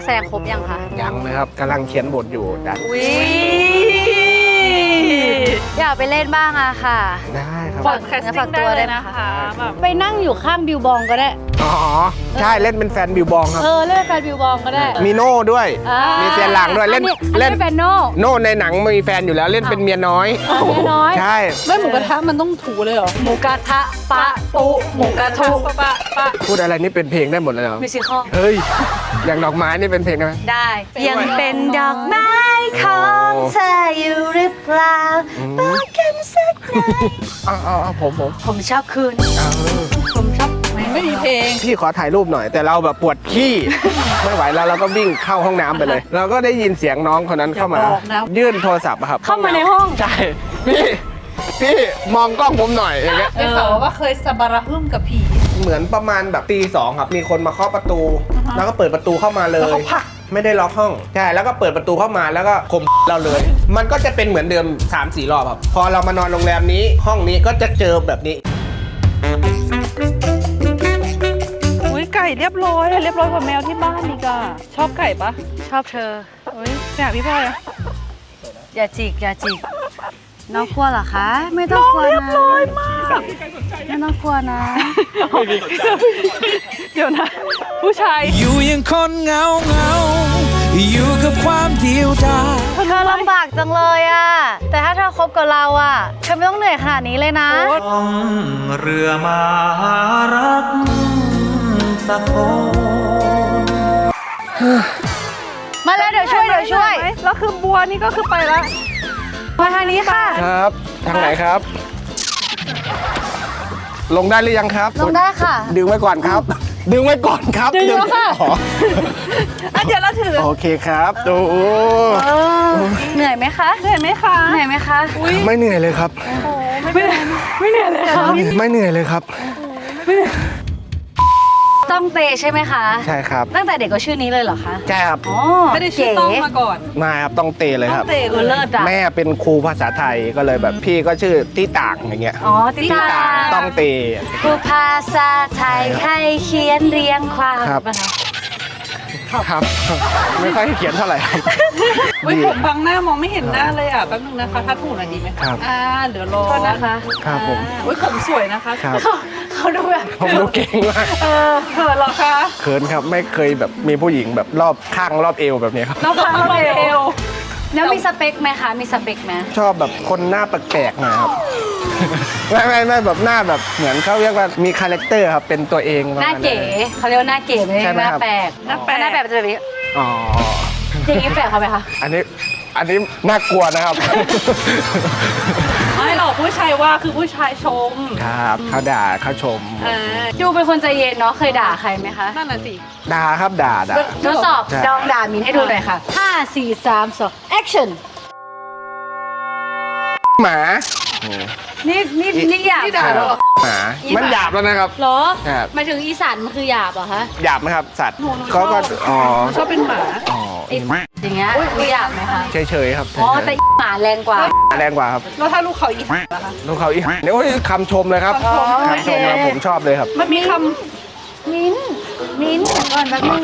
กแสดงครบยังคะยังเลยครับกำลังเขียนบทอยู่จ้ะ อุ้ย อยากไปเล่นบ้างอะค่ะ ได้ครับ ฝากแคสติ้งได้เลยนะคะแบบไปนั่งอยู่ข้างบิวบองก็ได้ อ๋อ ใช่เล่นเป็นแฟนบิวบองครับ เออ เล่นเป็นแฟนบิวบองก็ได้ มีโน่ด้วยอ่ามีเซียนหลังด้วยเล่นอัอัเล่นเป็นแฟนโน่โน่ในหนังมีแฟนอยู่แล้วเล่นเป็นเมียน้อยเมียน้อย ใช่ไม่หมูกระทะมันต้องถูเลยเหรอ หมูกระทะปะปุหมูกระทุปะปะปะพูดอะไรนี่เป็นเพลงได้หมดเลยเหรอมิวสิคอลเฮ้ยอย่างดอกไม้นี่เป็นเพลงได้ไหมได้ยังเป็นดอกไม้ของเธออยู่หรือเปล่าอืมบอกกันสักหน่อยเอาเอาเอาผมผมผมชอบคืน เอาผมชอบไม่มีเพลง พี่ขอถ่ายรูปหน่อย แต่เราแบบปวดขี้ไม่ไหวแล้วเราก็วิ่งเข้าห้องน้ำไปเลย เราก็ได้ยินเสียงน้องคนนั้นเข้ามา อย่าบอกนะ ยื่นโทรศัพท์อะครับเข้ามาในห้อง ใช่พี่พี่มองกล้องผมหน่อยอย่างเงี้ย ได้ข่าวว่าเคยสบาระหึ่มกับผี เหมือนประมาณแบบตีสองครับ มีคนมาเคาะประตู แล้วก็เปิดประตูเข้ามาเลแล้วยเขาผลัก ไม่ได้ล็อกห้องใช่แล้วก็เปิดประตูเข้ามาแล้วก็ข่มเราเลย มันก็จะเป็นเหมือนเดิม3ามสี่รอบครับพอเรามานอนโรงแรมนี้ห้องนี้ก็จะเจอแบบนี้อุ้ยไก่เรียบร้อยอะเรียบร้อยกว่าแมวที่บ้านอีกอะชอบไก่ปะชอบเธออุ้ยไปหาพี่พลอยอะอย่าจิกอย่าจิก น้องกลัวเหรอคะ ไม่ต้องกลัวนะมากไม่ต้องกลัวนะ เดี๋ยวนะ ผู้ชายอยู่อยังคนเหงาเหงาอยู่กับความเดียวดายเธอลำบากจังเลยอะแต่ถ้าเธอคบกับเราอะเธอไม่ต้องเหนื่อยขนาดนี้เลยนะ ล่องเรือมาหารักสักคน มาแล้วเดี๋ยวช่วยเดี๋ยวช่วย แล้วคือบัวนี่ก็คือไปละ มาทางนี้ค่ะ ครับ ทางไหนครับ ลงได้หรือยังครับ ลงได้ค่ะ ดึงไว้ก่อนครับ ดึงไว้ก่อนครับดึงแล้วค่ะ อ๋ออะเดี๋ยวเราถือโอเคครับดูเออเหนื่อยไหมคะ เห็นไหมคะเหนื่อยไหมคะ ไม่เหนื่อยเลยครับ ไม่เหนื่อยเลยครับ ไม่เหนื่อยเลยครับ ต้องเตใช่ไหมคะ ใช่ครับตั้งแต่เด็กก็ชื่อนี้เลยเหรอคะใช่ครับอ๋อไม่ได้ชื่อต้องมาก่อนมาครับต้องเตเลยครับ เตะเออเลิศอะแม่เป็นครูภาษาไทยก็เลยแบบพี่ก็ชื่อที่ต่างอย่างเงี้ยอ๋อติที่ตาต่างต้องเต ครูภาษาไทยให้เขียนเรียงความครับ นะคะ ครับ ไม่ค่อยเขียนเท่าไหร่ครับอุ้ยผมบังหน้ามองไม่เห็นหน้าเลยอะแป๊บนึงนะคะถ้าถูกหน่อยดีไหมะครับ อ่าเดี๋ยวรอโทษนะคะครับผมอุ้ยผมสวยนะคะครับ เขาดูแบบผมดูเก่งมากเออเขินเหรอคะเขินครับไม่เคยแบบมีผู้หญิงแบบรอบข้างรอบเอวแบบนี้ครับเราพังเราเอวแล้วมีสเปคไหมคะ มีสเปคไหมชอบแบบคนหน้าแปลกๆหน่อยครับ ไม่ไม่ไม่แบบหน้าแบบเหมือนเขาเรียกว่ามีคาแรคเตอร์ครับเป็นตัวเองประหมาน้าณ เก๋เขาเรียกว่าหน้าเก๋ไม่ใช่ใช่ไหมหน้าครับ แปลกหน้าแปลก หน้าแปลกเป็นแบบนี้อ๋ออย่างนี้แปลกเขาไหมคะอันนี้อันนี้น่ากลัวนะครับ ไม่หรอกผู้ชายว่าคือผู้ชายชมครับเขาด่าเขาชม เออดูเป็นคนใจเย็นเนาะเคยด่าใครไหมคะนั่นน่ะสิ ด่าครับด่าด่า ทดสอบใช่ ดองด่ามินให้ดูหน่อยค่ะ 5 4 3 2 action หมา นี่นี่นี่อยากนี่ด่าเหรอหมามันหยาบแล้วนะครับ เหรอครับ หมายถึงอีสานมันคือหยาบเหรอคะ หยาบไหมครับ สัตว์หนูหนูเขาก็ชอบอ๋อชอบเป็นหมาอ๋ออย่างเงี้ยนี่อยากไหมคะ เฉยๆครับอ๋อแต่อีหมาแรงกว่าแรงกว่าครับ แล้วถ้าลูกเขาอีกล่ะคะลูกเขาอีกเนี่ยโอ้ยคำชมเลยครับอ๋อคำชมครับผมชอบเลยครับ มันมีคมิ้นมิ้นเดี๋ยวก่อนแป๊บนึง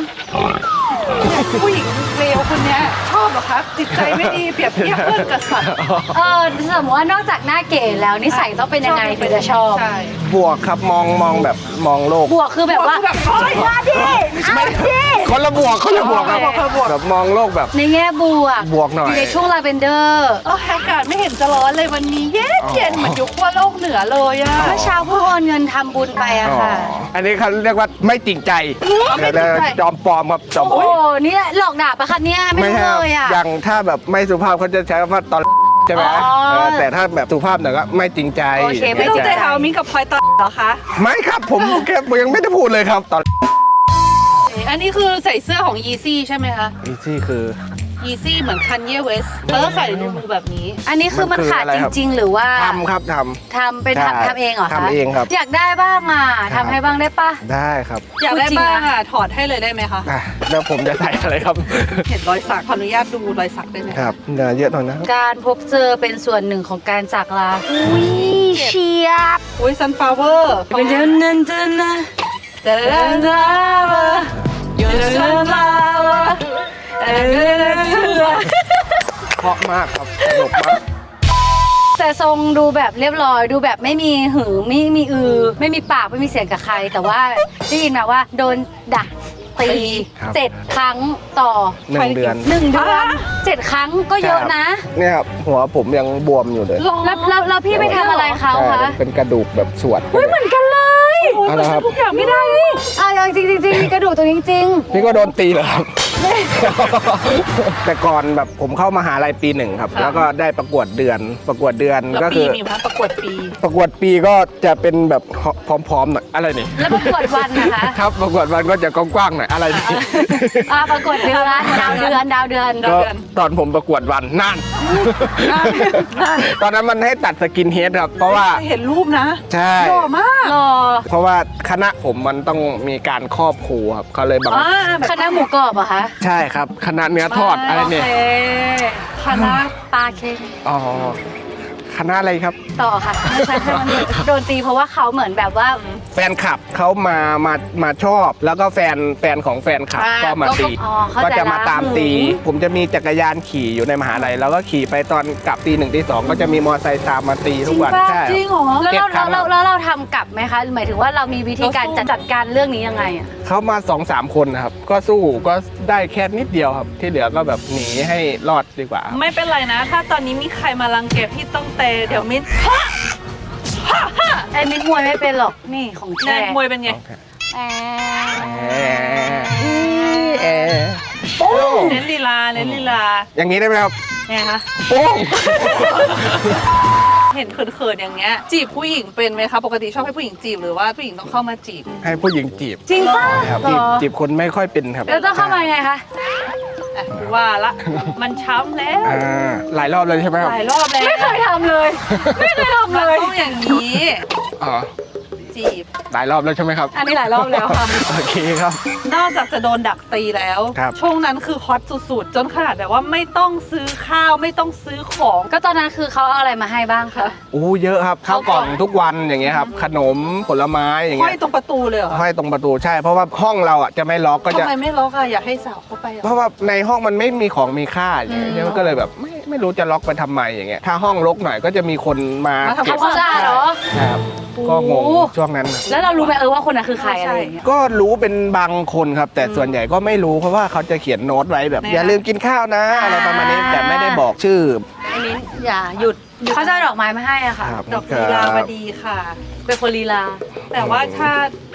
ำผู้หญิงเลวคนเนี้ยช อบเหรอคะจิตใจไม่ดีเปรียบเทียบเพื่อนกับสัตว์เออสมมติว่านอกจากหน้าเก๋แล้วนิสัยต้องเป็นยังไงถึงจะชอบ ใช่บวกครับมองมองแบบมองโลก บวกคือแบบว่าคือแบบโอ๊ยมาดิเอาดิคนละบวกคนละบวกครับคนละบวกแบบมองโลกแบบ ในแง่บวกบวกหน่อยอยู่ในช่วงลาเวนเดอร์เอออากาศไม่เห็นจะร้อนเลยวันนี้เย็นเย็นเหมือนอยู่ขั้วโลกเหนือเลยอะเมื่อเช้าเพิ่งโอนเงินทำบุญไปอะอ๋อค่ะ อันนี้เขาเรียกว่าไม่จริงใจไม่จริงใจจอมปลอมครับจอมปลโอ้อมนี่หลอกด่าปะคะเนี่ยไม่รู้ใช่ครับเลยอะอย่างถ้าแบบไม่สุภาพเขาจะใช้คำว่าตอนใช่ไหมอ๋อ เออแต่ถ้าแบบสุภาพหน่อยก็ไม่จริงใจโอเคไม่ไม่ต้องจริงใจเท้ามิ้งกับพลอยตอนเหรอคะไม่ครับผมแค่ยังไม่ได้พูดเลยครับตอนอันนี้คือใส่เสื้อของ Yeezy ใช่ไหมคะ นี่ที่คือ Yeezy เหมือน Kanye West แล้วก็ใส่รูๆแบบนี้ อันนี้คือมันมันคือขาดอะไรจครับริง ๆ หรือว่าทำครับททำเป็นใช่ทำทำเองเหรอคะทำเองครับ อยากได้บ้างอะครับทำให้บ้างได้ปะำได้ครับ อยากได้จริงบ้านะงอะถอดให้เลยได้ไหมคะอะแล้วผมจะใส่อะไรครับ เห็นรอยสักขออนุญาตดูรอยสักได้ไหมะครับเนื้อเยอะหน่อยนะครับการพบเจอเป็นส่วนหนึ่งของการจากลาอุ้ยเชียบอุ้ย sunflower เป็นเดินเดินเดินนะเดิน Sunflower You're the sunflower เพราะมากครับสนุกมาก แต่ทรงดูแบบเรียบร้อยดูแบบไม่มีหือไม่มีอือ ไม่มีปากไม่มีเสียงกับใคร แต่ว่าได้ยินมาว่าโดนดักตีครับเจ็ดครั้งต่อหนึ่งเดือน หนึ่งเดือนเจ็ดครั้งก็เยอะนะเนี่ยครับหัวผมยังบวมอยู่เลยแล้วแล้วแล้วพี่ไปทำอะไรเขาคะใช่เป็นกระดูกแบบสวดเฮ้ยเหมือนกันเลยอะไรครับ ทุกอย่างไม่ได้อะจริงจริงจริงมีกระดูกตรงนี้จริงพี่ก็โดนตีเหรอครับ แต่ก่อนแบบผมเข้ามหาลัยปีหนึ่งครับ แล้วก็ได้ประกวดเดือนประกวดเดือนแล้วก็ปีคือมีพัประกวดปี ประกวดปีก็จะเป็นแบบพร้อมๆหน่อยอะไรนี่แล้วประกวดวันนะคะครับประกวดวันก็จะกว้างๆหน่อยอะไรนี่ อะประกวดเดือนดาวเดือนดาวเดือนก็ตอนผมประกวดวันนั่น ตอนนั้นมันให้ตัดสกินเฮดครับ เพราะว่า เห็นรูปนะใช่ หล่อมากรอเพราะว่าคณะผมมันต้องมีการครอบครูครับเขาเลยบังอ่าแบบคณะหมูกรอบเหรอะคะใช่ครับคณะเนื้อทอดอะไรเนี่ยโอเคคณะปลาเค็มอ๋อ คณะอะไรครับ ต่อค่ะไม่ใช่ให้มันโดนตีเพราะว่าเขาเหมือนแบบว่า แฟนคลับเขามามามาชอบ แล้วก็แฟนแฟนของแฟนคลับอ่าก็มาตี อ๋อเข้าก็ใจจะมาละตามตี ผมจะมีจักรยานขี่อยู่ในมหาลัยแล้วก็ขี่ไปตอนกลับตีหนึ่งตีสองก็จะมีมอเตอร์ไซค์ตามมาตีทุกวันใช่ จริงเหรอ แล้วเก็บเราครั้งเราเราเราทำกลับไหมคะ หมายถึงว่าเรามีวิธีการจัดจัดการเรื่องนี้ยังไงอะเขามาสองสามคนนะครับ ก็สู้ก็ได้แค่นิดเดียวครับ ที่เหลือก็แบบหนีให้รอดดีกว่าครับ ไม่เป็นไรนะ ถ้าตอนนี้มีใครมารังแกพี่ต้องเตะเดี๋ยวมิ้นไอ้มิกมวยไม่เป็นหรอกนี่ของแนแท้นมวยเป็นไงแอแอร์เน้นลีลาเน้นลีลา อย่างนี้ได้ไหมครับ ไงคะโป้งเห็นเขินๆอย่างเงี้ย จีบผู้หญิงเป็นไหมคะปกติชอบให้ผู้หญิงจีบหรือว่าผู้หญิงต้องเข้ามาจีบ ให้ผู้หญิงจีบจริงป่ะครับเหรจีบอจีบคนไม่ค่อยเป็นครับแล้วต้องเข้ามายังไงคะอะว่าละมันช้ำแล้วอ่าหลายรอบเลยใช่ไหมครับหลายรอบแล้วไม่เคยทำเลย ไม่เคยทำมัเลนย ต้องอย่างนี้ อ๋อ จีบ หลายรอบแล้วใช่ไหมครับ อันนี้หลายรอบแล้วค่ะ โอเคครับ นอกจากจะโดนดักตีแล้ว ครับ ช่วงนั้นคือฮอตสุดๆ จนขนาดแบบว่าไม่ต้องซื้อข้าวไม่ต้องซื้อของก็ตอนนั้นคือเขาเอาอะไรมาให้บ้างคะอู้เยอะครับข้าวกล่องทุกวันอย่างเงี้ยครับขนมผลไม้อย่างห้อเงี้ยยตรงประตูเลยเหรอห้อยตรงประตูใช่ เพราะว่าห้องเราอะจะไม่ล็อกก็จะทำไมไม่ล็อกอะอยากให้สาวเข้าไปเหรเพอราะว่าในห้องมันไม่มีของมีค่าอย่างเงี้ยมันก็เลยแบบไม่ ไม่รู้จะล็อกไปทำไมอย่างเงี้ยถ้าห้องรกหน่อยก็จะมีคนมามาทำเก็บทำความสะอาดเหรอใช่ครับก็งงโอ้ ช่วงนั้นนะแล้วเรารู้ไหมเออว่าคนนั้นคือใครอะไรอย่างเงี้ย ก็รู้เป็นบางคนครับ แต่ส่วนใหญ่ก็ไม่รู้เพราะว่าเขาจะเขียนโน้ตไว้แบบเนี่ยอย่าลืมกินข้าวนะอะไรประมาณนี้แต่ไม่ได้บอกชื่อไอ้มิ้นอย่าหยุด เขาจะเอาดอกไม้มาให้อะค่ะครับดอกลีลาวดีค่ะ เป็นคนลีลา แต่ว่าถ้า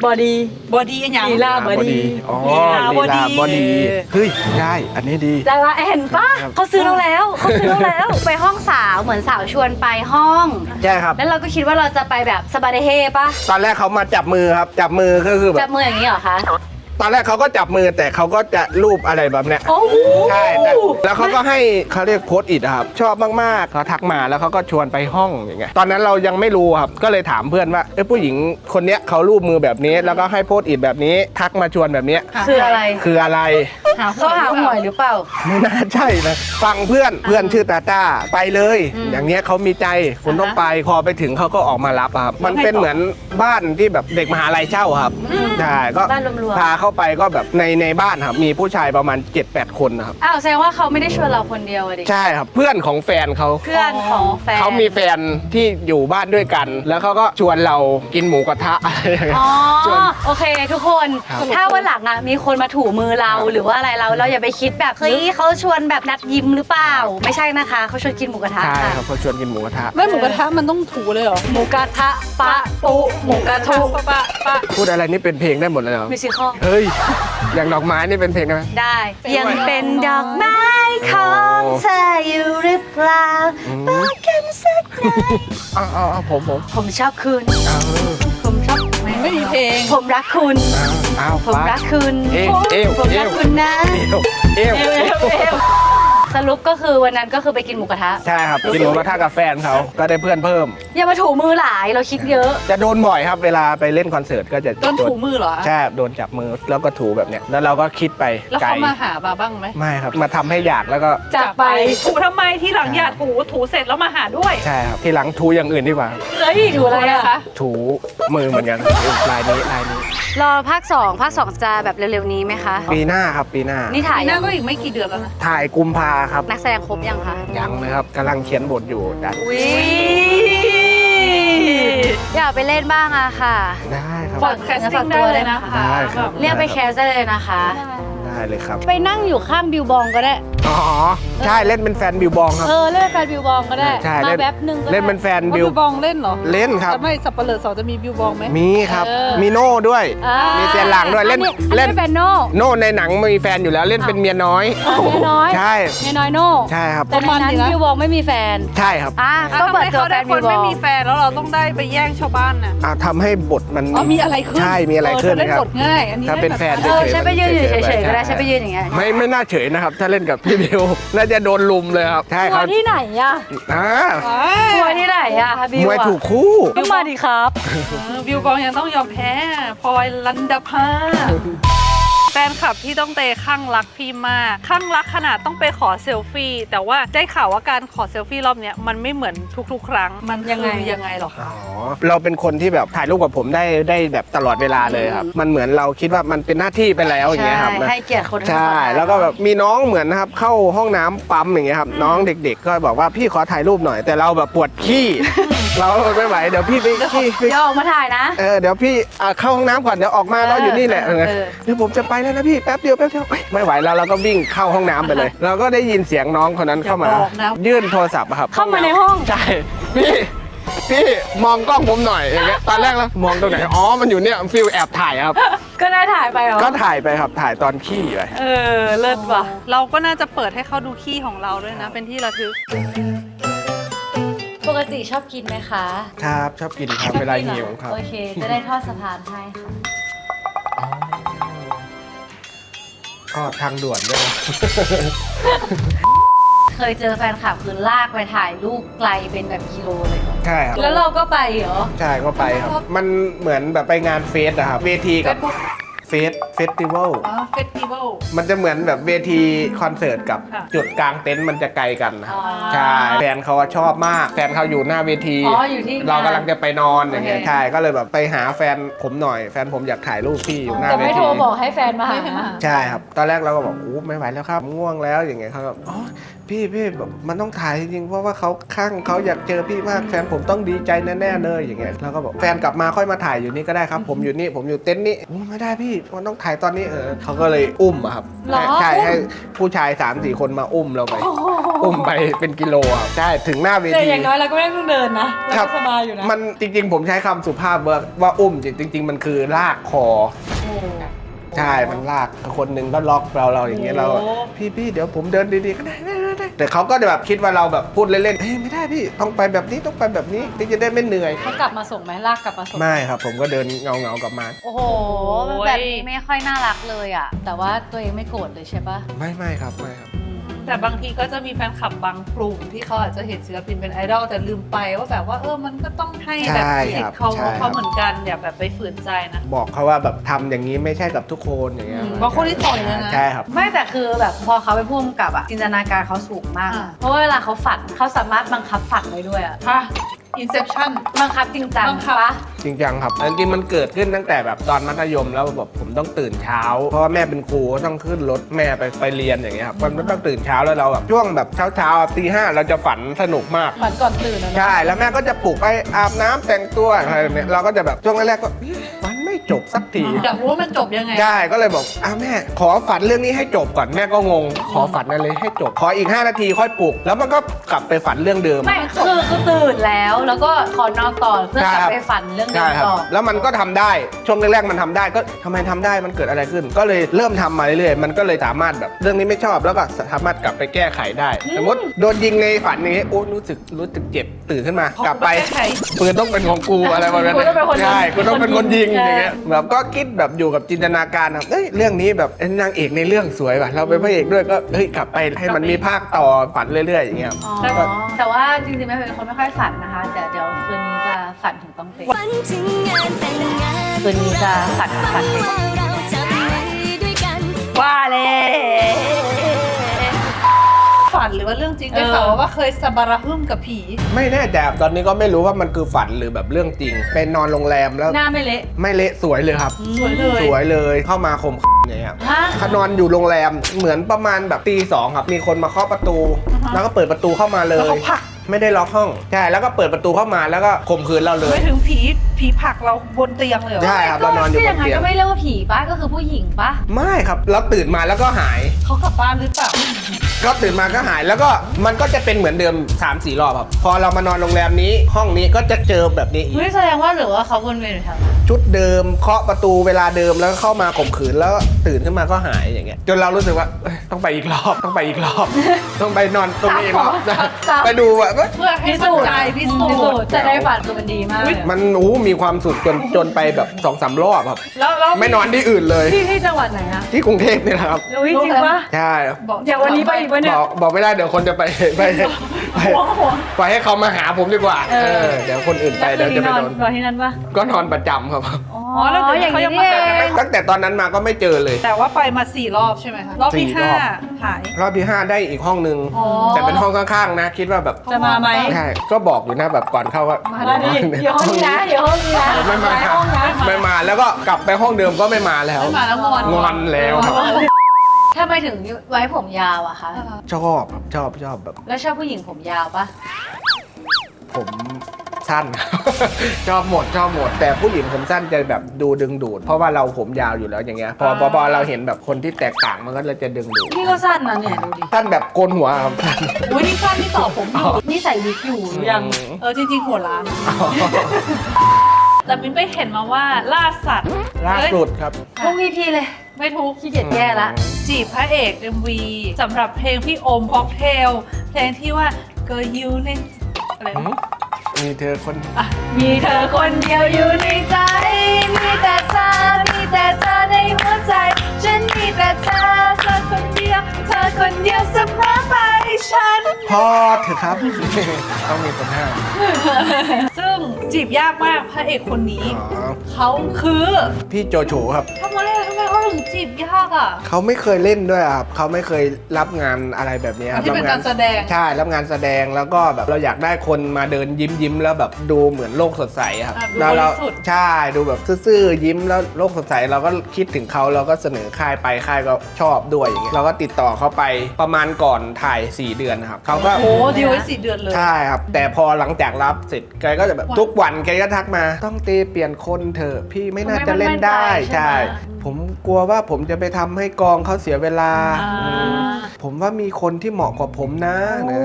บอดีบอดี้อย่าง ลีลาบอดี อ๋อลีลาลีบอดีลาบอดีเฮ้ยได้อันนี้ดี ดาราเห็นปะครับ เขาซื้อเราแล้วเขาซื้อเราแล้ว ไปห้องสาวเหมือนสาวชวนไปห้อง ใช่ครับ แล้วเราก็คิดว่าเราจะไปแบบสบายเฮปะตอนแรกเขามาจับมือครับ จับมือก็คือแบจับบมืออย่างนี้เหรอคะ ตอนแรกเขาก็จับมือแต่เขาก็จะรูปอะไรแบบเนี้ย โอ้โหใช่แต่แล้วเขาก็ให้เขาเรียกโค้ดอิดครับ ชอบมากๆเขาทักมาแล้วเขาก็ชวนไปห้องอย่างเงี้ยตอนนั้นเรายังไม่รู้ครับก็เลยถามเพื่อนว่าเอ้ยผู้หญิงคนเนี้ยเขารูปมือแบบนี้ แล้วก็ให้โพสต์อิดแบบนี้ ทักมาชวนแบบเนี้ยคืออะไรคืออะไร หาเขาหาหวยหรือเปล่า ไม่น่าใช่นะฟังเพื่อนเพื่อนชื่อตาต้าไปเลยอืมอย่างเงี้ยเขามีใจคุณต้องไปพอไปถึงเขาก็ออกมารับอะครับมันเป็นเหมือนบ้านที่แบบเด็กมหาลัยเช่าครับใช่ก็บ้านรวมๆ พาเข้าไปก็แบบในในบ้านครับมีผู้ชายประมาณ 7-8 คนนะครับ อ้าวแสดงว่าเขาไม่ได้ชวนเราคนเดียวอะดิ ใช่ครับเพื่อนของแฟนเขา เพื่อนของแฟนเขามีแฟนที่อยู่บ้านด้วยกัน แล้วเขาก็ชวนเรากินหมูกระทะอะไรอย่างเงี้ย อ๋อชวนโอเค ทุกคน ครับ ถ้าวันหลังอะมีคนมาถูมือเราหรือว่าอะไรเราเราอย่าไปคิดแบบเฮ้ยเขาชวนแบบนัดยิ้มหรือเปล่า ไม่ใช่นะคะ เขาชวนกินหมูกระทะใช่ค่ะครับเขาชวนกินหมูกระทะ ไม่หมูกระทะมันต้องถูเลยเหรอ หมูกระทะปะปุหมูกระทุปะปะปะพูดอะไรนี่เป็นเพลงได้หมดเลยเหรอมิวสิคอลเฮ้ยอย่างดอกไม้นี่เป็นเพลงได้ไหม ได้เป็นยังไงเป็นดอกไม้ของเธออยู่หรือเปล่าอืม บอกกันสักหน่อยเอาเอาเอาผมผมผมชอบคุณเอาผมชอบไม่มีเพลง ผมรักคุณเอาผมไปรักคุณ เอวเอวผมรักเอวคุณนะ เอวเอวเอวเอวเอว สรุปก็คือวันนั้นก็คือไปกินหมูกระทะใช่ครับกินหมูกระทะกับแฟนเขาก็ได้เพื่อนเพิ่ม อย่ามาถูมือหลายเราคิดเยอะ จะโดนบ่อยครับเวลาไปเล่นคอนเสิร์ตก็จะโดนถูมือเหรอใช่โดนจับมือแล้วก็ถูแบบเนี้ยแล้วเราก็คิดไปแล้วไกลเขามาหามาบ้างไหมไม่ครับมาทำให้อยากแล้วก็จากไปถูทำไมที่หลังอยากถูถูเสร็จแล้วมาหาด้วยใช่ครับที่หลังถูอย่างอื่นดีกว่าเฮ้ยดูอะไรอะคะถูมือเหมือนกันลายนี้ลายนี้รอภาค2ภาค2จะแบบเร็วๆนี้ไหมคะปีหน้าครับปีหน้านี่ถ่ายหยัน้างก็อีกไม่กี่เดือนแล้วนะถ่ายกุมภาครับนักแสดงครบยังคะยังเลยครับกำลังเขียนบทอยู่ดันวิอยากไปเล่นบ้างอะค่ะ ได้ครับฝากแคสติ้งได้เลยนะคะ ได้ครับเรียกไปแคสได้เลยนะคะ ได้เลยครับ ไปนั่งอยู่ข้ามบิวบองก็ได้อ๋อ ใช่เล่นเป็นแฟนบิวบองครับ เออเล่นเป็นแฟนบิวบองก็ได้ใช่มาเล่นแป๊บนึงก็ได้เล่นเป็นแฟนว่าบิวบิว บองเล่นเหรอเล่นครับ แต่ไม่สับปะเลอสองจะมีบิวบองไหม มีครับ เออ มีโน่ด้วย อ่ามีเซียนหลังด้วยเล่นอัอัเล่นเป็นแฟนโน่ โน่ในหนังมีแฟนอยู่แล้วเล่นเป็นเมียน้อยอ่าเมียน้อย ใช่ เมียน้อยโน่ใช่ครับ แต่ในนั้นบิวบองไม่มีแฟนใช่ครับอะอะก็ทำเปิไมดตัวเขาแฟได้นคบิวนบอไม่งมีแฟนแล้วเราต้องได้ไปแย่งชาวบ้านน่ะ อะทำให้บทมันอ๋อมีอะไรขึ้นใช่มีอะไรขึ้นเเล่นครับ บทง่ายอันนี้ถ้าเป็นแฟนเออฉันไปยืนอยู่เฉยๆก็ได้ฉันไปยืนอย่างเงี้ย ไม่ไม่น่าเฉยนะครับ ถ้าเล่นกับพี่บิวน่าจะโดนลุมเลยครับใช่กคลัรัวบที่ไหนอะอ่ากลัวที่ไหนอะบิวมวยอะถูกคู่ก็มาดิครับ เออบิวบองยังต้องยอมแพ้พลอยลันดาภา แฟนคลับที่ต้องเตะข้างรักพี่มากข้างรักขนาดต้องไปขอเซลฟี่ แต่ว่าได้ข่าวว่าการขอเซลฟี่รอบเนี้ยมันไม่เหมือนทุกๆ ครั้งมันยังไงคือยังไงหรอคะอ๋อเราเป็นคนที่แบบถ่ายรูปกับผมได้ได้แบบตลอดเวลาเลยครับ มันเหมือนเราคิดว่ามันเป็นหน้าที่ไปแล้วอย่างเงี้ยครับใช่ให้เกียรติคนใช่ แล้วก็แบบมีน้องเหมือนนะครับเข้าห้องน้ำปั๊มอย่างเงี้ยครับน้องเด็ก ๆ ก็บอกว่าพี่ขอถ่ายรูปหน่อย แต่เราแบบปวดขี้เราไม่ไหวเดี๋ยวพี่ไปขี้ไปเดี๋ยวออกมาถ่ายนะเออเดี๋ยวพี่อะเข้าห้องน้ำก่อนเดี๋ยวออกมาเราอยู่นี่แหละเออเออเออเดี๋ยวผมจะไปแล้วนะพี่แป๊บเดียวแป๊บเดียวเอ้ยไม่ไหวแล้วเราก็วิ่งเข้าห้องน้ำไปเลย เราก็ได้ยินเสียงน้องคนนั้นเข้ามา อย่าบอกนะ ยื่นโทรศัพท์อะครับ เข้ามาในห้อง ใช่ พี่พี่มองกล้องผมหน่อยอย่างเงี้ยตอนแรกแล้วมองตรงไหนอ๋อมันอยู่เนี่ยฟิลแอบถ่ายครับ ก็ได้ถ่ายไปเหรอ ก็ถ่ายไปครับถ่ายตอนขี้ไปเออ เลิศว่ะ เราก็น่าจะเปิดให้เขาดูขี้ของเราด้วยนะ เป็นที่ระทึก ปกติชอบกินไหมคะครับชอบกินครับเวลาหิวครับ โอเค จะได้ทอดสะพานให้ค่ะ ก็ทางด่วนด้วยนะเคยเจอแฟนคลับคือลากไปถ่ายรูปไกลเป็นแบบกิโลเลยเหรอใช่ครับแล้วเราก็ไปเหรอ ใช่ก็ไปครับ มันเหมือนแบบไปงานเฟสอะครับ เวทีกับ Facebook เฟสเฟสติวัลอ๋อเฟสติวัล มันจะเหมือนแบบเวทีคอนเสิร์ตกับค่ะจุดกลางเต็นท์มันจะไกลกันนะครับอ๋อใช่แฟนเขาอะชอบมาก แฟนเขาอยู่หน้าเวที อ๋ออยู่ที่งานเรากำลังจะไปนอนอย่างเงี้ยโอเค ใช่ก็เลยแบบไปหาแฟนผมหน่อย แฟนผมอยากถ่ายรูปพี่อยู่หน้าแต่เวไม่ทีโทรบอกให้แฟนมาหาไม่ให้มาหา ใช่ครับ ตอนแรกเราก็บอกอู้ไม่ไหวแล้วครับง่วงแล้วอย่างเงี้ยเขาก็อ๋อพี่พี่แบบมันต้องถ่ายจริงๆเพราะว่าเขาข้างเขาอยากเจอพี่มากแฟนผมต้องดีใจแน่ๆเลยอย่างเงี้ยเราก็บอกแฟนกลับมาค่อยมาถ่ายอยู่นี่ก็ได้ครับ ผมอยู่นี่ผมอยู่เต็นท์นี่อู้ไม่ได้พี่มันต้องถ่ายตอนนี้เออเขาก็เลยอุ้มอะครับหรอใช่ให้ผู้ชาย3ามสี่คนมาอุ้มเราไป อุ้มไปเป็นกิโลครับใช่ถึงหน้าเวแต่ที อย่างน้อยเราก็ไม่ต้องเดินนะเราครับก็สบายอยู่นะ มันจริงๆ ผมใช้คำสุภาพว่าว่าอุ้มจริงๆ มันคือลากคอโอ้ ใช่ มันลากคนหนึ่งก็ล็อกเราเราอย่างเงี้ยเรา โอ้ พี่พี่เดี๋ยวผมเดินดีๆก็ได้ได้ได้ได้แต่เขาก็จะแบบคิดว่าเราแบบพูดเล่นๆเฮ้ยไม่ได้พี่ต้องไปแบบนี้ต้องไปแบบนี้ที่จะได้ไม่เหนื่อย เขากลับมาส่งไหมลากกลับมาส่ง ไม่ครับ ผมก็เดินเงาเงาๆกลับมา โอ้โหมันแบบนี้ไม่ค่อยน่ารักเลยอะ แต่ว่าตัวเองไม่โกรธเลยใช่ปะไม่ไม่ครับไม่ครับ แต่บางทีก็จะมีแฟนคลับบางกลุ่มที่เขาอาจจะเห็นศิลปินเป็นไอดอลแต่ลืมไปว่าแบบว่าเออมันก็ต้องให้แบบใช่สิทครับธิ์เขาใช่เขาเหมือนกันอย่าแบบไปฝืนใจนะ บอกเขาว่าแบบทำอย่างนี้ไม่ใช่กับทุกคนอย่างเงี้ยอืมบางคนที่ต่อยเลยนะ ใช่ครับ ไม่แต่คือแบบพอเขาเป็นผู้กำกับอะจินตนาการเขาสูงมาก อ่า เพราะว่าเวลาเขาฝันเขาสามารถบังคับฝันไว้ด้วยอะ ค่ะ Inception บังคับจริงจังบังคับ ปะจริงจังครับจริงๆมันเกิดขึ้นตั้งแต่แบบตอนมัธยมแล้วแบบผมต้องตื่นเช้า เพราะว่าแม่เป็นครูต้องขึ้นรถแม่ไปไปเรียนอย่างเงี้ยครับมันต้องตื่นเช้าแล้วเราแบบช่วงแบบเช้าเช้าๆตีห้าเราจะฝันสนุกมาก ฝันก่อนตื่นอะนะใช่ แล้วแม่ก็จะปลุกไปอาบน้ำแต่งตัวอะไรแบบเนี้ยเราก็จะแบบช่วงแรกๆก็เอ๊ะมัน ไม่จบสักทีอยากรู้ว่ามันจบยังไงใช่ก็เลยบอกอ้าวแม่ ขอฝันเรื่องนี้ให้จบก่อนแม่ก็งง ขอฝันอะไรให้จบขออีก 5 นาทีค่อยปลุก แล้วมันก็กลับไปฝันเรื่องเดิม ไม่คือคือตื่นแล้วแล้วก็ขอนอนต่อเพื่อกลับไปฝันเรื่องเดิใช่มครับต่อแล้วมันก็ทำได้ช่วงแรกๆมันทำได้ก็ทำไมทำได้มันเกิดอะไรขึ้น ก็เลยเริ่มทำมาเรื่อยๆมันก็เลยสามารถแบบเรื่องนี้ไม่ชอบแล้วก็สามารถกลับไปแก้ไขได้สมมติโดนยิงในฝันอย่างนี้โอ้รู้สึกรู้สึกเจ็บตื่นขึ้นมา กลับไปแก้ไขปืนต้องเป็นของกูอะไรประมาณกูต้องเป็นคนยิง ใช่กูต้องเป็นคนยิงอย่างเงี้ยแบบก็คิดแบบอยู่กับจินตนาการครับเอ้ยเรื่องนี้แบบเอ้ยนางเอกในเรื่องสวยว่ะเราเป็นพระเอกด้วยก็เฮ้ยกลับไปให้มันมีภาคต่อฝันเรื่อยๆอย่างเงี้ยครับอ๋อแต่ว่าจริงๆไม่เป็นคนไม่ค่อยฝันนะคะ แต่เดี๋ยวคืนนี้จะฝันถึงต้องเตะฝันถึงงานแต่งงานคืนนี้จะฝันฝันถึงว่าเราจะไปด้วยกันว่าเลย ฝันหรือว่าเรื่องจริงได้ข่าวว่าเคยสบาระหึ่มกับผี ไม่แน่ใจครับตอนนี้ก็ไม่รู้ว่ามันคือฝันหรือแบบเรื่องจริง เป็นนอนโรงแรมแล้ว หน้าไม่เละ ไม่เละสวยเลยครับ สวยเลย สวยเลยเข้ามาข่มอย่างเงี้ยครับฮะ เขานอนอยู่โรงแรมเหมือนประมาณแบบตีสองครับ มีคนมาเคาะประตู แล้วก็เปิดประตูเข้ามาเลแล้วย เขาผลัก ไม่ได้ล็อกห้องใช่แล้วก็เปิดประตูเข้ามาแล้วก็ข่มขืนเราเลย ไม่ถึงผี ผีผลักเราบนเตียงเลยเหรอ ใช่ครับเรานอนอยู่บย่านงนั้นเตียง ก็ไม่เรียกว่าผีปะก็คือผู้หญิงปะไม่ครับแล้วตื่นมาแล้วก็หาย เขากลับบ้านหรือเปล่า ก็ตื่นมาก็หายแล้วก็มันก็จะเป็นเหมือนเดิม3ามสี่รอบครับ พอเรามานอนโรงแรมนี้ห้องนี้ก็จะเจอแบบนี้อีก เฮ้ยแสดงว่าหรือว่าเขาวนเวียนอยู่แถวนั้นชุดเดิมเคาะประตูเวลาเดิมแล้วก็เข้ามาข่มขืนแล้วตื่นขึ้นมาก็หายอย่างเงี้ยจนเรารู้สึกว่าเอ้ยต้องไปอีกรอบต้องไปอีกรอบ ต้องไปนอนตรงนี้อีกรอบไปดูว่าเอ้ยเพื่อให้มั่นใจพิสูจน์แต่ในฝันคือมันดีมากมันโอ้โหมีความสุขจนจนไปแบบสองสามรอบครับ แล้วแล้วไม่นอนที่อื่นเลย ที่ที่จังหวัดไหนอะที่กรุงเทพนี่แหละครับรู้จริงปะใช่บอกเดี๋ยววันนี้ไปอีกวันเนี่ยบอกบอกไม่ได้เดี๋ยวคนจะไปไปไปไปให้เขามาหาผมดีกว่าเออเออเดี๋ยวคนอื่นไปเดี๋ยวจะไปโดนนอนที่นั่นปะก็นอนประจำครับ อ๋อแล้วเดี๋ยวนี้เขายังมาหากันไหมตั้งแต่ตอนนั้นมาก็ไม่เจอเลย แต่ว่าไปมาสี่รอบใช่ไหมคะรอบที่สี่รห้าอบหาย รอบที่5ได้อีกห้องนึง อ๋อ แต่เป็นห้องข้างๆนะ คิดว่าแบบจะมาไหม ใช่ก็บอกอยู่นะแบบก่อนเข้าว่ามาดิเดี๋ยวห้องนี้นะเดี๋ยวห้องนี้นะไม่มาห้องนะไม่มาแล้วก็กลับไปห้องเดิมก็ไม่มาแล้วไม่มาแล้วงอนงอนแล้วครับทำไมถึงไว้ผมยาวอะคะชอบครับชอบชอบแบบ แล้วชอบผู้หญิงผมยาวปะผมสั้น ชอบหมดชอบหมด แต่ผู้หญิงผมสั้นจะแบบดูดึงดูด เพราะว่าเราผมยาวอยู่แล้วอย่างเงี้ยพอพอพอเราเห็นแบบคนที่แตกต่างมันก็เลยจะดึงดูดนี่ก็สั้นนะเนี่ยดูดิสั้นแบบโกนหัวครับสั้นอุ้ยนี่สั้นที่ต่อผมอยู่นี่ใส่วิกอยู่หรือยังเออจริงๆหัวล้าน แต่มินไปเห็นมาว่าล่าสัตว์ล่าเอ้ยสุดครับ ลงพีพีเลย ไม่ทุกขี้เกียจแย่ละ จีบพระเอก MV สำหรับเพลงพี่โอมค็อกเทล เพลงที่ว่าก็ยูในอะไรอืมนะ มีเธอคนอะมีเธอคนเดียวอยู่ในใจ มีแต่เธอ มีแต่เธอในหัวใจ ฉันมีแต่เธอ เธอคนเดียว เธอคนเดียวเสมอไปฉัน พอเถอะครับ ต้องมีคนห้ามซึ่งจีบยากมากพระเอกคนนี้ อ๋อเขาคือพี่โจโฉครับ ทำไมอะทำไมเขาถึงจีบยากอะ เขาไม่เคยเล่นด้วยอะครับ เขาไม่เคยรับงานอะไรแบบนี้ครับที่เป็นบการแสดง ใช่ รับงานแสดงแล้วก็แบบเราอยากได้คนมาเดินยิ้มยิ้มแล้วแบบดูเหมือนโลกสดใสครับอะดูแล้วเราบริสุทธิ์ ใช่ดูแบบซื่อๆยิ้มแล้วโลกสดใสเราก็คิดถึงเขาเราก็เสนอค่ายไปค่ายก็ชอบด้วยอย่างเงี้ยเราก็ติดต่อเขาไปประมาณก่อนถ่าย 4 เดือนนะครับเขาก็โอ้โหดีลไว้สี่เดือนเลย ใช่ครับแต่พอหลังจากรับเสร็จแกก็จะแบบวัน ทุกวันแกก็ทักมา ต้องเตเปลี่ยนคนเถอะพี่ไม่น่าจะเล่นได้ไม่มั่นใจใช่ ใช่ไหมผมกลัวว่าผมจะไปทำให้กองเขาเสียเวลาอ่าอืมผมว่ามีคนที่เหมาะกว่าผมนะนะ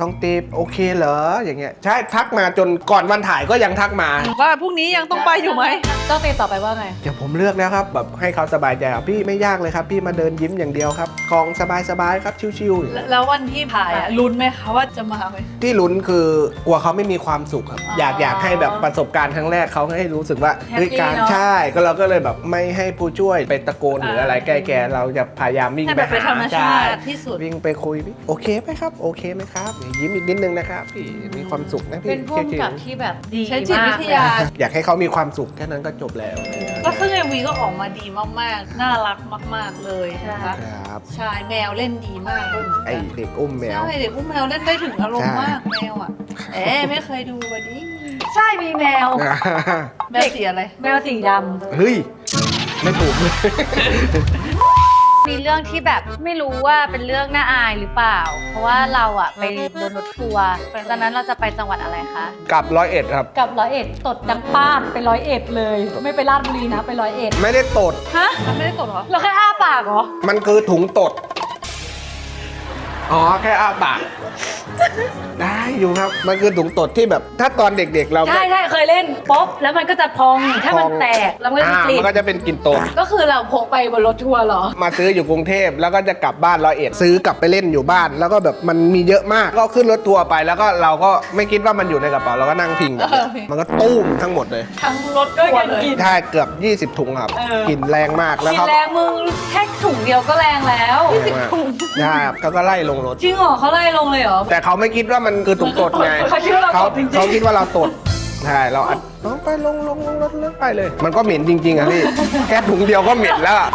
ต้องเตโอเคเหรออย่างเงี้ยใช่ทักมาจนก่อนวันถ่ายก็ยังทักมาว่าพรุ่งนี้ยังต้องไปอยู่ไหม ต้องตีต่อไปว่าไง เดี๋ยวผมเลือกแล้วครับแบบให้เขาสบายใจครับพี่ไม่ยากเลยครับพี่มาเดินยิ้มอย่างเดียวครับกองสบายๆครับชิวๆอย่างเงี้ย แล้ววันที่ถ่ายอะลุ้นไหมคะว่าจะมาไหม ที่ลุ้นคือกลัวเขาไม่มีความสุขครับอยากอยากให้แบบประสบการณ์ครั้งแรกเขาให้รู้สึกว่า Happy เฮ้ยการเนอะใช่ก็เราก็เลยแบบไม่ให้ผู้ช่วยไปตะโกนหรืออะไรใกล้แกเราจะพยายามวิ่งให้ไปแบบเป็นธรรมชาติที่สุดวิ่งไปคุยพี่โอเคไหมครับ โอเคไหมครับ ยิ้มอีกนิดนึงนะครับพี่มีความสุขนะพี่เป็นพวกกับที่แบบดีใช้จิตวิทยามากเลยอยากให้เขามีความสุขแค่นั้นก็จบแล้วก็ซึ่งเอ็มวีก็ออกมาดีมากๆ น่ารักมาก ๆเลยนะคะครับชายแมวเล่นดีมากด้วยเหมือนไอกันเด็กอุ้มแมวใช่เด็กอุ้มแมวเล่นได้ถึงอารมณ์ใช่มากแมวอะเอ๊ะไม่เคยดูวันนี้ ใช่มีแมว แมวสีอะไร แมวสีดเฮ้ย ไม่ถูกเลยำมีเรื่องที่แบบไม่รู้ว่าเป็นเรื่องน่าอายหรือเปล่า เพราะว่าเราอะไปโดนรถทัวร์ตอนนั้นเราจะไปจังหวัดอะไรคะ กลับร้อยเอ็ดครับกับร้อยเอ็ดตดดังป้าดไปร้อยเอ็ดเลย ไม่ไปลาดบุรีนะไปร้อยเอ็ด ไม่ได้ตดมันไม่ได้ตดเหรอ เราแค่อ้าปากเหรอ มันคือถุงตด อ๋อแค่อ้าปากได้อยู่ครับ มันคือถุงตดที่แบบ ถ้าตอนเด็กๆเราก็ใช่ใช่เคยเล่นป๊อปแล้วมันก็จะพองถ้ามันแตกแล้วมันก็จะอ่ามีกลิ่มันนก็จะเป็นกลิ่นตดก็คือเราพกไปบนรถทัวร์เหรอ มาซื้ออยู่กรุงเทพแล้วก็จะกลับบ้านร้อยเอ็ดซื้อกลับไปเล่นอยู่บ้าน แล้วก็แบบมันมีเยอะมากก็ขึ้นรถทัวร์ไปแล้วก็เราก็ไม่คิดว่ามันอยู่ในกระเป๋าเราก็นั่งพิงแบบเนี้ยมันก็ตุ้มทั้งหมดเลยทั้งรถก็ยังกินใช่เกือบ 20 ถุงครับเออกลิ่นแรงมากแล้วกินเขาแรงมึงแค่ถุง เดียวก็แรงแล้วแรงมากใช่ครับเขาก็ไล่ลงรถ จริงเหรอเขาไล่ลงเลยเหรอ แต่เขาไม่คิดว่ามันคือถุงตดไงเขาคิดว่าเราเขาตดจริงๆ เขาคิดว่าเราตดใช่เราอัดน้องไปลงลงลงรถเลยไปเลย มันก็เหม็นจริงๆอะพี่ แค่ถุงเดียวก็เหม็นแล้วอะ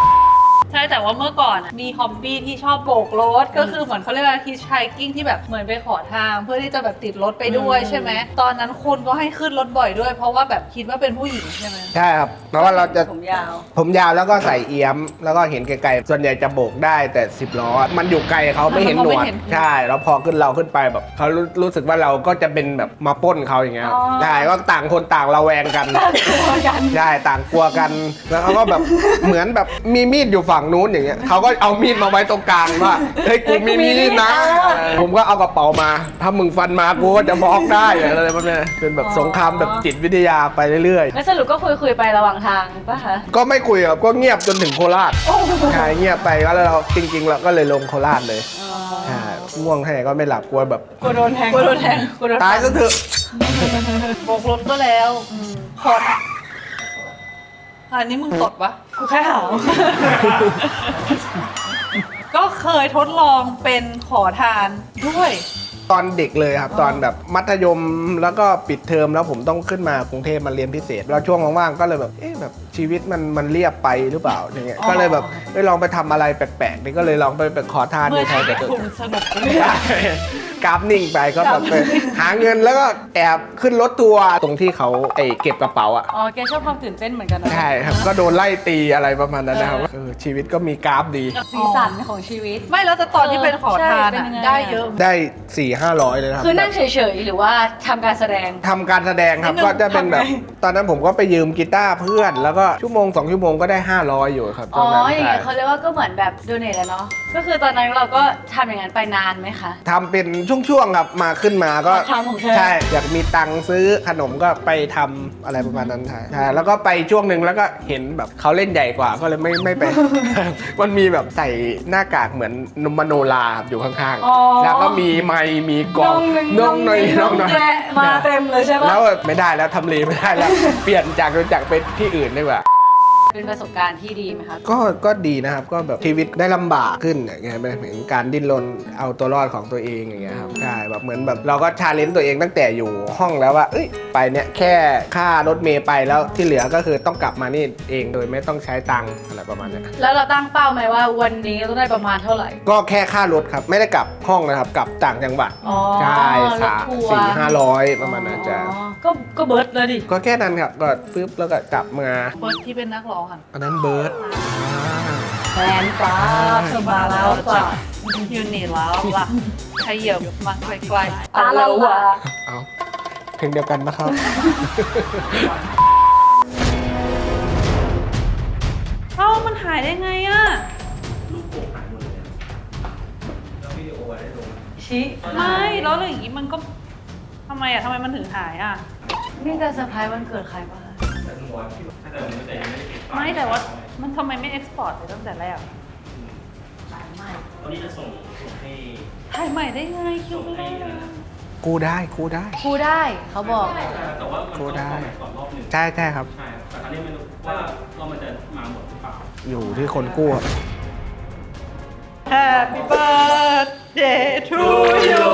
ใช่แต่ว่าเมื่อก่อนอะมีฮอบบี้ที่ชอบโบกรถก็คือเหมือนเขาเรียกว่าฮิชไชกิ้งที่แบบเหมือนไปขอทาง เพื่อที่จะแบบติดรถไปด้วยใช่ไหมตอนนั้นคนก็ให้ขึ้นรถบ่อยด้วย เพราะว่าแบบคิดว่าเป็นผู้หญิงใช่ไหมใช่ครับเพราะว่าเราจะผมยาว ผมยาวแล้วก็ใส่เอี้ยม แล้วก็เห็นไกลๆส่วนใหญ่จะโบกได้แต่สิบล้อ มันอยู่ไกลเขาไม่เห็นหนวด ใช่แล้วพอขึ้นเราขึ้นไปแบบเขารู้รู้สึกว่าเราก็จะเป็นแบบมาปล้นเขาอย่างเงี้ยครับใช่ก็ต่างคนต่างระแวงกัน ใช่ต่างกลัวกัน แล้วเขาก็แบบ เหมือนแบบมีมีดอยู่ฝั่งนู้นอย่างเงี้ยเขาก็เอามีดมาไว้ตรงกลางว่าเฮ้ยกูมีมีดนะ ผมก็เอากระเป๋ามา ถ้ามึงฟันมากูก็จะบล็อกได้อะไรแบบเนี้ยเป็นแบบสงครามแบบจิตวิทยาไปเรื่อยแล้วสรุปก็คุยคุยๆไประหว่างทางป่ะคะๆก็ไม่คุยครับก็เงียบจนถึงโคราชใช่เงียบไปแล้วเราจริงๆเราก็เลยลงโคราชเลยใช่ง่วงแค่ไหนก็ไม่หลับกลัวแบบกูโดนแทงกูโดนแทงกูโดนตายซะเถอะโบกรถก็แล้วขอ อันนี้มึงตดปะกูแค่หาวก็เคยทดลองเป็นขอทานด้วย ตอนเด็กเลยครับ ตอนแบบมัธยมแล้วก็ปิดเทอมแล้วผมต้องขึ้นมากรุงเทพมาเรียนพิเศษ แล้วช่วงว่างๆก็เลยแบบเอ๊ะแบบชีวิตมันมันเรียบไปหรือเปล่าอย่างเงี้ยก็เลยแบบไปลองไปทำอะไรแปลกๆนี่ก็เลยลองไปไปขอทานเมื่ในอไทชียวิแต่ตตัวคุณสนุกเลยกราฟนิ่งไปก็แบบไปหาเงินแล้วก็แอบขึ้นรถทัวร์ตรงที่เขาไอเก็บกระเป๋าอะ อ๋อ แกชอบความตื่นเต้นเหมือนกันนะใช่ครับก็โดนไล่ตีอะไรประมาณนั้นนะครับเออชีวิตก็มีกราฟดี สีสันของชีวิต ไม่แล้วแต่ตอนที่เป็นขอทานใช่เป็อะนยังไงได้เยอะ ได้4ี่ห้าร้อยเลยนะครับ คือนั่งเฉยๆ หรือว่าทำการแสดง ทำการแสดงครับนิดนึงก็จะเป็นแบบ ทำไง ตอนนั้นผมก็ไปยืมกีตาร์เพื่อน แล้วก็ชั่วโมงสองชั่วโมงก็ได้ 500 อยู่ครับอ๋อตนนั้นอย่างเงี้ยใช่เขาเรียกว่าก็เหมือนแบบโดเนทอะเนาะ ก็คือตอนนั้นเราก็ทำอย่างนั้นไปนานไหมคะ ทำเป็นช่วงๆครับมาขึ้นมาก็ทำของเธอ ใช่อยากมีตังค์ซื้อขนมก็ไปทำอะไรประมาณนั้นใช่ใช่แล้วก็ไปช่วงหนึ่งแล้วก็เห็นแบบเขาเล่นใหญ่กว่าก็เลยไม่ไม่ไป มันมีแบบใส่หน้ากากเหมือนนมโนราอยู่ข้างอ๋อ ๆ แล้วก็มีไมค์มีกลองน้องหน่อยน้องหน่อยแกะมาเต็มเลยใช่ปะแล้วแบบไม่ได้แล้วทำเลไม่ได้แล้ว เปลี่ยนจากจากไปที่อื่นดีกว่า เป็นประสบการณ์ที่ดีไหมคะ ก็ก็ดีนะครับก็แบบชีวิตได้ลำบากขึ้นอย่างเงี้ยเหมือนการดิ้นรนเอาตัวรอดของตัวเองอย่างเงี้ยครับใช่แบบเหมือนแบบเราก็ชาเลนจ์ตัวเองตั้งแต่อยู่ห้องแล้วว่าเอ้ยไปเนี่ยแค่ค่ารถเมย์ไปแล้วที่เหลือก็คือต้องกลับมานี่เองโดยไม่ต้องใช้ตังค์อะไรประมาณเนี้ยแล้วเราตั้งเป้าไหมว่าวันนี้เราต้องได้ประมาณเท่าไหร่ ก็แค่ค่ารถครับไม่ได้กลับห้องนะครับกลับต่างจังหวัดอ๋อใช่รสาถมทัวร์สี่ห้าร้อยประมาณนั้นจะอ๋อก็ก็เบิร์ดเลยดิก็แค่นั้นครับก็ปึ๊บแล้วก็กลับมาเฟิร์สที่เป็นนักร้องอะอันนั้นเบิร์ดแฟนฟ้าเธอมาแล้วจ้ะอยู่นี่แล้วล่ะขยับมาใกล้ๆตาละวะเอาเพลงเดียวกันนะครับ เอ้ามันหายได้ไงอะชิไม่แล้วอย่างนี้มันก็ทำไมอะทำไมมันถึงหายอะนี่จะเซอร์ไพรส์วันเกิดใครป่ะ คะไม่แต่ว่ามันทำไมไม่เอ็กซ์พอร์ตเลยตั้งแต่แรกถ่ายใหม่ได้ไงคิวไม่ได้เลยกูได้กูได้ ครูได้เขาบอกกูได้ใช่ใช่ครับแต่คราวนี้ไม่รู้ว่าว่ามันจะมาหมดหรือเปล่า อยู่ที่คนกู้อะ Happy birthday to you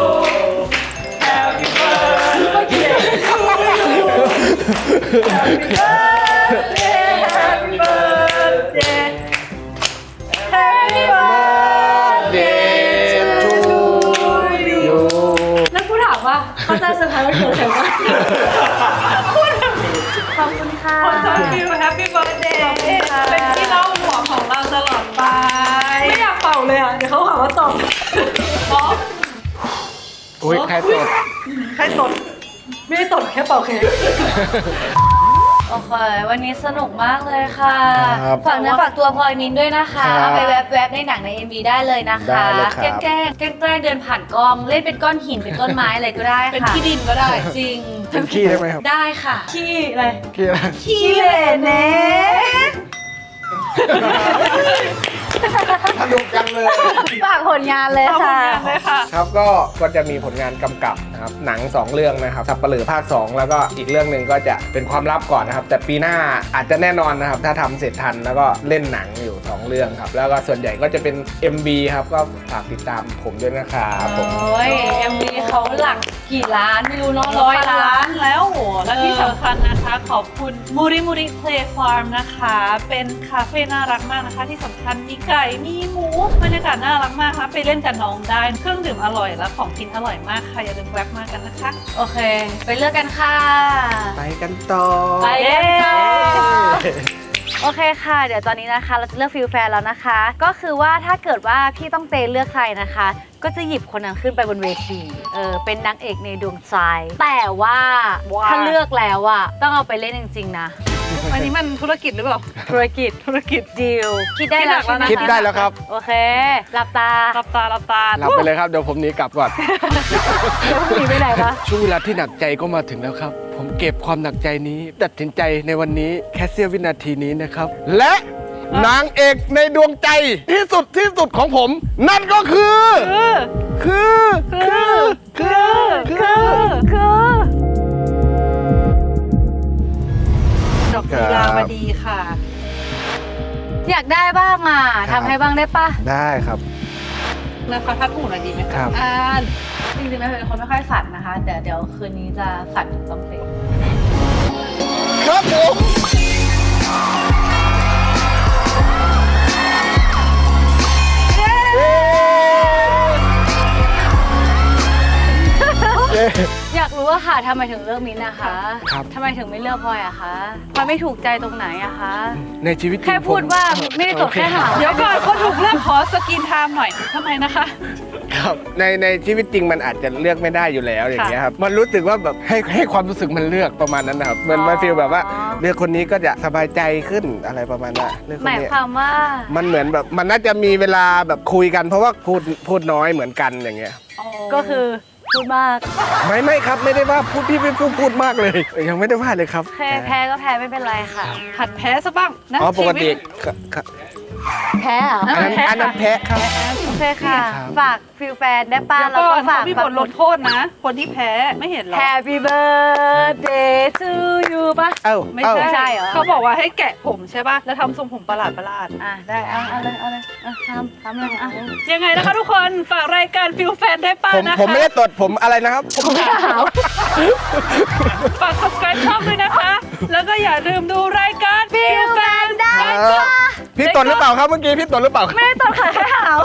Happy birthday to you Happy birthday Happy birthday Happy birthday to you แล้วกูถามว่าเขาจะเซอร์ไพรส์วันเกิดใครบ้างขอบคุณค่ะขอต้อนรับ Happy birthday เป็นที่เล่าหัวของเราตลอดไป ไม่อยากเป่าเลยอะ เดี๋ยวเขาหาว่าตบป๊ออุ้ยใครตด ใครตด ไม่ได้ตบแค่เป่าเค้ก โอเค วันนี้สนุกมากเลยค่ะ ครับฝากเนื้อฝากตัวพลอยมินด้วยนะคะ ครับไปแวบๆในหนังใน MV ได้เลยนะคะ ได้เลยครับ แกล้งๆแกล้งๆเดินผ่านกล้อง เล่นเป็นก้อนหิน เป็นต้นไม้อะไรก็ได้ค่ะ เป็นที่ดินก็ได้ จริง เป็นขี้ได้ไหมครับ ได้ค่ะ ขี้อะไรขี้อะไรขี้เหร่เน่สนุกจังเลย ฝากผลงานเลยเอาผลค่ะงานเลยค่ะ ครับก็ก็จะมีผลงานกำกับ นะครับหนัง 2 เรื่องนะครับสับเปลือภาค 2 แล้วก็อีกเรื่องหนึ่งก็จะเป็นความลับก่อนนะครับ แต่ปีหน้าอาจจะแน่นอนนะครับ ถ้าทำเสร็จทันแล้วก็เล่นหนังอยู่ 2 เรื่องครับ แล้วก็ส่วนใหญ่ก็จะเป็น MV ครับก็ฝากติดตามผมด้วยนะครับผมโอ้ย MV เขาหลักกี่ล้านไม่รู้เน้องร้ร้ออยยล้าล้านนแล้วโหและที่เออสำคัญนะคะขอบคุณมูริมูริเพลย์ฟาร์มนะคะ เป็นคาเฟ่น่ารักมากนะคะ ที่สำคัญมีไก่มีหมูบรรยากาศน่ารักมากค่ะไปเล่นกับน้องได้เครื่องดื่มอร่อยและของกินอร่อยมากค่ะอย่าลืมแวะมากันนะคะ โอเค ไปเลือกกันค่ะ ไปกันต่อ ไปกันต่อโอเคค่ะ เดี๋ยวตอนนี้นะคะ เราจะเลือกฟิลแฟนแล้วนะคะ ก็คือว่าถ้าเกิดว่าพี่ต้องเตเลือกใครนะคะก็จะหยิบคนนั้นขึ้นไปบนเวที เออ เป็นนางเอกในดวงใจ แต่ว่าว่าถ้าเลือกแล้วอะต้องเอาไปเล่นจริงๆนะ อันนี้มันธุรกิจหรือเปล่า ธุรกิจ ธุรกิจ ดีลคิดได้แล้วคิดหนักแล้วนะใช่หมคิดได้แล้วครับ โอเค หลับตารับตารับตารับไปเลยครับเดี๋ยวผมหนีกลับก่อนเดี๋ยวพรุ่งนี้ไปไหนคะช่วงเวลาที่หนักใจก็มาถึงแล้วครับ ผมเก็บความหนักใจนี้ตัดสินใจในวันนี้แค่เสี้ยววินาทีนี้นะครับ และ นางเอกในดวงใจที่สุดที่สุดของผม นั่นก็คือ คือ คือ คือ คือ คือดอกกุหลาบดีค่ะ อยากได้บ้างอะครับทำให้บ้างได้ปะได้ครับนะคะทัดหูหน่อยดีไหมะครับอ่าจริงๆแล้วเป็นคนไม่ค่อยฝันนะคะแต่เดี๋ยวคืนนี้จะฝันถึงต้องเพลงครับผม อยากรู้ว่าค่ะทำไมถึงเลือกมิ้นท์นะคะครับ ทำไมถึงไม่เลือกพลอยอะคะพลอยไม่ถูกใจตรงไหนอะคะ ในชีวิตจริงแค่พูดผมว่าไม่ได้ตกแค่หาวเดี๋ยวก่อนคนถูกเลือกขอสกินไทม์หน่อยทำไมนะคะ ครับในในชีวิตจริงมันอาจจะเลือกไม่ได้อยู่แล้วอย่างเงี้ยครับมันรู้สึกว่าแบบให้ให้ความรู้สึกมันเลือกประมาณนั้นนะครับเหมันมันฟีลแบบว่าเลือกคนนี้ก็จะสบายใจขึ้นอะไรประมาณนั้นเลือกคหนมายนี้ความว่า มันเหมือนแบบมันน่าจะมีเวลาแบบคุยกันเพราะว่าพูดพูดน้อยเหมือนกันอย่างเงี้ย ก็คือ พูดมาก ไม่ไม่ครับไม่ได้ว่าพูดพี่ไม่พูดพูดมากเลยยังไม่ได้ว่าเลยครับแพ้แพ้ก็แพ้ไม่เป็นไรค่ะหัดแพ้ซะบ้างนะอ๋อปกติชีวิตครับครับแพ้เหรออันนั้นอันนั้นแพะครับ โอเคค่ะครับฝากฟิลแฟนได้ป้าเดี๋ยวแล้วก่อก็นฝากเขามีบทลงโทษนะ คนที่แพ้ไม่เห็นหรอ Happy birthday to you ป่ะ เอ้าไม่เอ้าใช่ใช่เหรอ เขาบอกว่าให้แกะผมใช่ป่ะ แล้วทำทรงผมประหลาดประหลาดอะได้เอาเอาเลยเอาเลยอะทำทำเลยอะ ๆยังไงนะคะทุกคน ฝากรายการฟิลแฟนได้ป้าผมนะคะ ผมไม่ได้ตดผมอะไรนะครับ ผมไม่หาวฝาก subscribe ช่องด้วยนะคะ แล้วก็อย่าลืมดูรายการฟิลแฟนได้เออพี่ตดหรือเปล่าครับเมื่อกี้พี่ตดหรือเปล่าครับไม่ได้ตดค่ะแค่หาว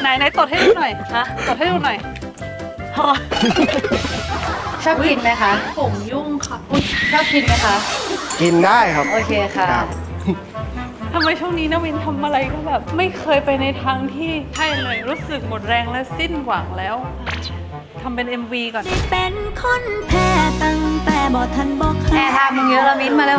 ไหนไหนตดให้ดูหน่อยฮะตดให้ดูหน่อยชอบกินไหมคะ ผมยุ่งค่ะชอบกินไหมคะ กินได้ครับ โอเคค่ะครับ ทำไมช่วงนี้นวินทำอะไรก็แบบ ไม่เคยไปในทางที่ใช่เลยรู้สึกหมดแรงและสิ้นหวังแล้ว ทำเป็น MV ก่อนได้เป็นคนแพ้ตั้งแต่บ่ทันบอกแอร์ไทม์มึงเยอะแล้วมิ้นท์มาเร็ว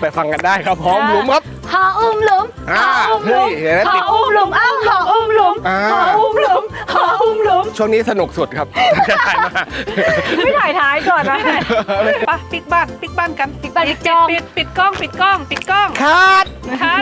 ไปฟังกันได้ครับพร้อมหลุมครับ ขออุ้มหลุมอ่าขออุ้มหลุมเฮ้ยเห็นไหมขออุ้มหลุมอ้าวขออุ้มหลุมอ่า ขออุ้มหลุมขออุ้มหลุมช่วงนี้สนุกสุดครับจะถ่ายมา ไม่ถ่ายท้ายก่อนนะปะปิดบ้านปิดบ้านกันปิดบ้านปิดกล้อง ปิดปิดกล้องปิดกล้องปิดกล้องคัดนะคะ